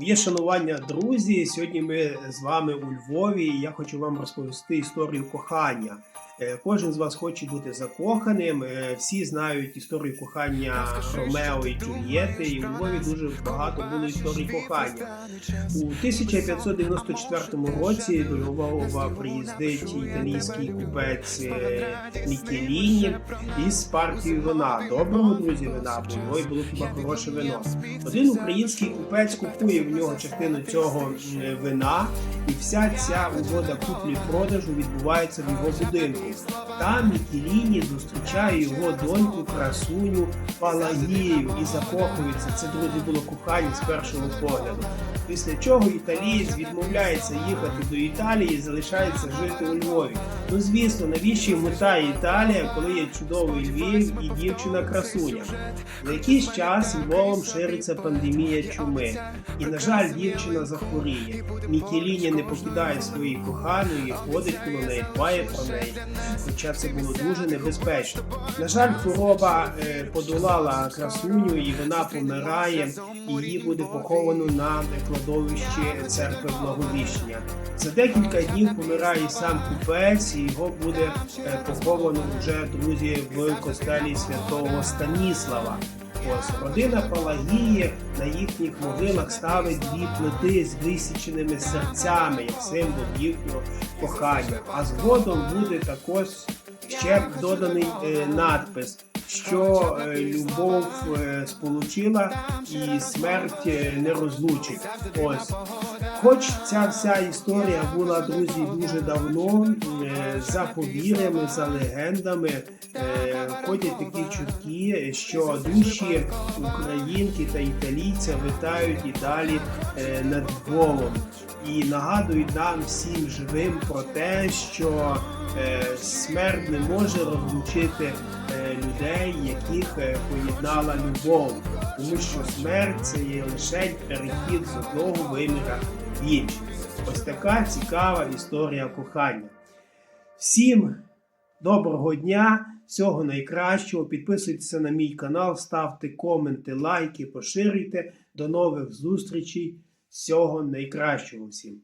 Є шанування, друзі. Сьогодні ми з вами у Львові. і Я хочу вам розповісти історію кохання. Е, Кожен з вас хоче бути закоханим. е, Всі знають історію кохання Ромео і Джульєти. І у Львові дуже багато було історій кохання. У 1594 році до Львова приїздить італійський купець е, Мікеліні із партією вина. Доброго друзі, вина, в Львові було хіба хороше вино. Один український купець купує в нього частину цього вина, і вся ця угода куплі-продажу відбувається в його будинку. Там Мікеліні зустрічає його доньку красуню Палагію і закохується. Це друзі було кохання з першого погляду. Після чого італієць відмовляється їхати до Італії і залишається жити у Львові. Ну звісно, навіщо йому та Італія, коли є чудовий Львів і дівчина красуня? За якийсь час Львовом шириться пандемія чуми, і на жаль, дівчина захворіє. Мікеліні не покидає своєї коханої, ходить коло неї, дбає про неї. Хоча це було дуже небезпечно. На жаль, хвороба е, подолала красуню, і вона помирає. і Її буде поховано на кладовищі церкви Благовіщення. За декілька днів помирає сам купець, і його буде е, поховано вже друзі в костелі святого Станіслава. Ось родина Палагії на їхніх могилах ставить дві плити з висіченими серцями, як символ їхнього кохання. А згодом буде також ще доданий е, надпис, що е, любов е, сполучила і смерть не розлучить. Ось. Хоч ця вся історія була, друзі, дуже давно, за повір'ями, за легендами, е, ходять такі чутки, що душі українки та італійця витають і далі е, над Львовом. І нагадують нам всім живим про те, що е, смерть не може розлучити людей, яких поєднала любов, тому що смерть це є лише перехід з одного виміра в інший. Ось така цікава історія кохання. Всім доброго дня, всього найкращого. Підписуйтеся на мій канал, ставте коменти, лайки, поширюйте. До нових зустрічей. Всього найкращого всім.